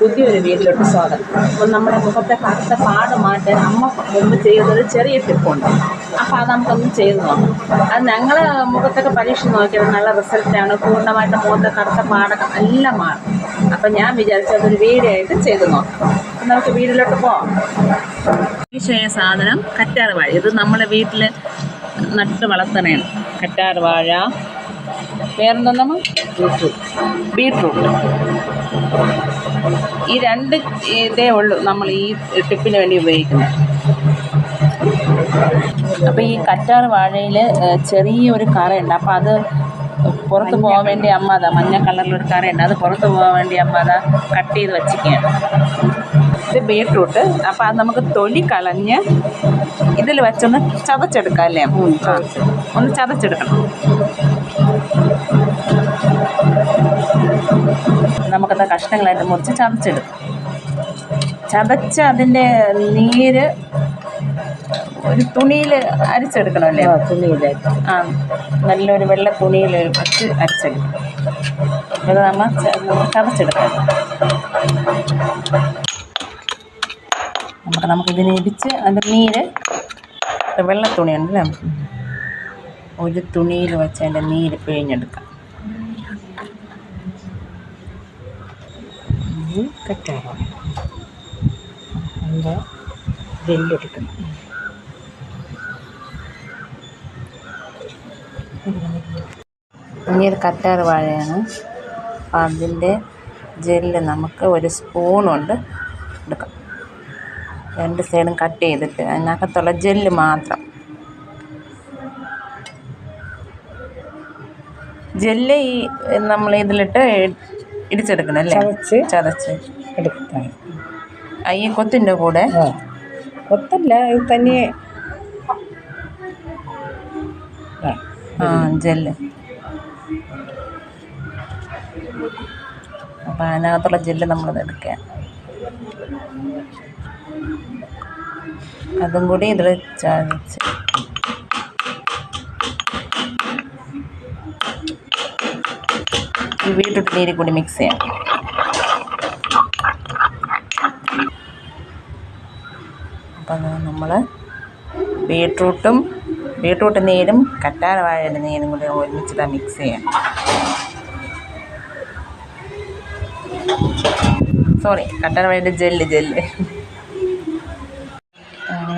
പുതിയൊരു വീട്ടിലോട്ട് സ്വാഗതം. അപ്പം നമ്മുടെ മുഖത്തെ കറുത്ത പാട് മാറ്റാൻ അമ്മ മുമ്പ് ചെയ്തൊരു ചെറിയ ടിപ്പുണ്ട് അപ്പൊ അത് നമുക്കൊന്ന് ചെയ്ത് നോക്കാം. അത് ഞങ്ങൾ മുഖത്തൊക്കെ പരീക്ഷ നോക്കിയത് നല്ല റിസൾട്ടാണ് പൂർണമായിട്ട് മുഖത്തെ കറുത്ത പാടൊക്കെ നല്ല മാറും. അപ്പൊ ഞാൻ വിചാരിച്ചു അതൊരു വീഡിയോ ആയിട്ട് ചെയ്ത് നോക്കാം. നമുക്ക് വീട്ടിലോട്ട് പോവാം. വിഷയ സാധനം കറ്റാർ വാഴ. ഇത് നമ്മളെ വീട്ടിൽ നട്ട് വളർത്തണേണ് കറ്റാർ വാഴ വേറെന്താ ബീട്രൂട്ട്. ബീട്രൂട്ട്. ഈ രണ്ട് ഇതേ ഉള്ളൂ നമ്മൾ ഈ ടിപ്പിന് വേണ്ടി ഉപയോഗിക്കുന്നത്. അപ്പോൾ ഈ കറ്റാർ വാഴയിൽ ചെറിയൊരു കറയുണ്ട്. അപ്പോൾ അത് പുറത്ത് പോകാൻ വേണ്ടി അമ്മ അതാ മഞ്ഞ കളറിലൊരു കറയുണ്ട്. അത് പുറത്ത് പോകാൻ വേണ്ടി അമ്മ അതാ കട്ട് ചെയ്ത് വച്ചിരിക്കുകയാണ്. ഇത് ബീട്രൂട്ട്. അപ്പോൾ അത് നമുക്ക് തൊലി കളഞ്ഞ് ഇതിൽ വെച്ചൊന്ന് ചതച്ചെടുക്കാം അല്ലേ? ഒന്ന് ചതച്ചെടുക്കണം. നമുക്കത് കഷ്ണങ്ങളായിട്ട് മുറിച്ച് ചതച്ചെടുക്കും ചതച്ച് അതിന്റെ നീര് ഒരു തുണിയിൽ അരിച്ചെടുക്കണമല്ലേ തുണിയിൽ ആ നല്ലൊരു വെള്ള തുണിയിൽ വെച്ച് അരിച്ചെടുക്കും അത് നമ്മൾ ചതച്ചെടുക്കണം ചതച്ചെടുക്കാം. നമുക്ക് നമുക്കിതിനെ ഇടിച്ച് അതിന്റെ നീര് വെള്ള തുണിയുണ്ടല്ലേ? ഒരു തുണിയിൽ വെച്ച് അതിന്റെ നീര് പിഴിഞ്ഞെടുക്കാം. കറ്റാറോ എന്താ? വെല്ലെടുക്കണം. ഇനി ഒരു കറ്റാർ വാഴയാണ്. അതിന്റെ ജെല്ല് നമുക്ക് ഒരു സ്പൂൺ കൊണ്ട് എടുക്കാം. രണ്ട് സൈഡും കട്ട് ചെയ്തിട്ട് അതിനകത്തുള്ള ജെല്ല് മാത്രം. ജെല്ല് ഈ നമ്മൾ ഇതിലിട്ട് ഇടിച്ചെടുക്കണം അല്ലേ? ചതച്ച് ചതച്ച്. എടുക്കണം അയ്യേ ഈ കൊത്തിന്റെ കൂടെ? കൊത്തല്ല ഇത് തന്നെ. ആ ആ ജെല്ല്. അപ്പം അതിനകത്തുള്ള ജെല്ല് നമ്മളത് എടുക്കുക അതും കൂടി ഇതിൽ ചതച്ച്. ഈ നീര് കൂടി മിക്സ് ചെയ്യാം. അപ്പം നമ്മൾ ബീട്രൂട്ടും ബീട്രൂട്ട് നീരും കറ്റാർ വാഴയുടെ നീരും കൂടി ഒരുമിച്ചിട്ട് മിക്സ് ചെയ്യാം. സോറി കറ്റാർ വാഴയുടെ ജെല്ല് ജെല്ല്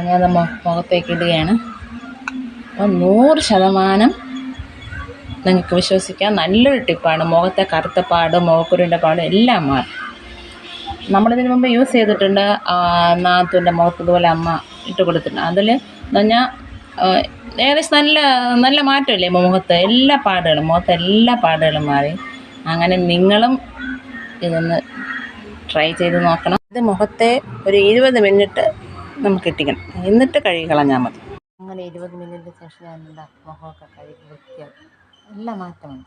ഞാൻ മുഖത്തേക്ക് ഇടുകയാണ്. അപ്പം നൂറ് ശതമാനം നിങ്ങൾക്ക് വിശ്വസിക്കാം. നല്ലൊരു ടിപ്പാണ്. മുഖത്തെ കറുത്ത പാട് മുഖക്കുരുവിന്റെ പാട് എല്ലാം മാറും. നമ്മളിതിനു മുമ്പ് യൂസ് ചെയ്തിട്ടുണ്ട്. നാത്തുവിന്റെ മുഖത്ത് ഇതുപോലെ അമ്മ ഇട്ട് കൊടുത്തിട്ടുണ്ട്. അതിൽ എന്ന് പറഞ്ഞാൽ ഏകദേശം നല്ല നല്ല മാറ്റമില്ലേ മുഖത്ത്? എല്ലാ പാടുകളും മുഖത്തെ എല്ലാ പാടുകളും മാറി. അങ്ങനെ നിങ്ങളും ഇതൊന്ന് ട്രൈ ചെയ്ത് നോക്കണം. ഇത് മുഖത്തെ ഒരു ഇരുപത് മിനിറ്റ് നമുക്ക് ഇട്ടിക്കണം. എന്നിട്ട് കഴുകി കളഞ്ഞാൽ മതി. അങ്ങനെ ഇരുപത് മിനിറ്റിന് ശേഷം ഞാൻ മുഖമൊക്കെ കഴുകി വൃത്തിയാക്കി. നല്ല മാറ്റമുണ്ട്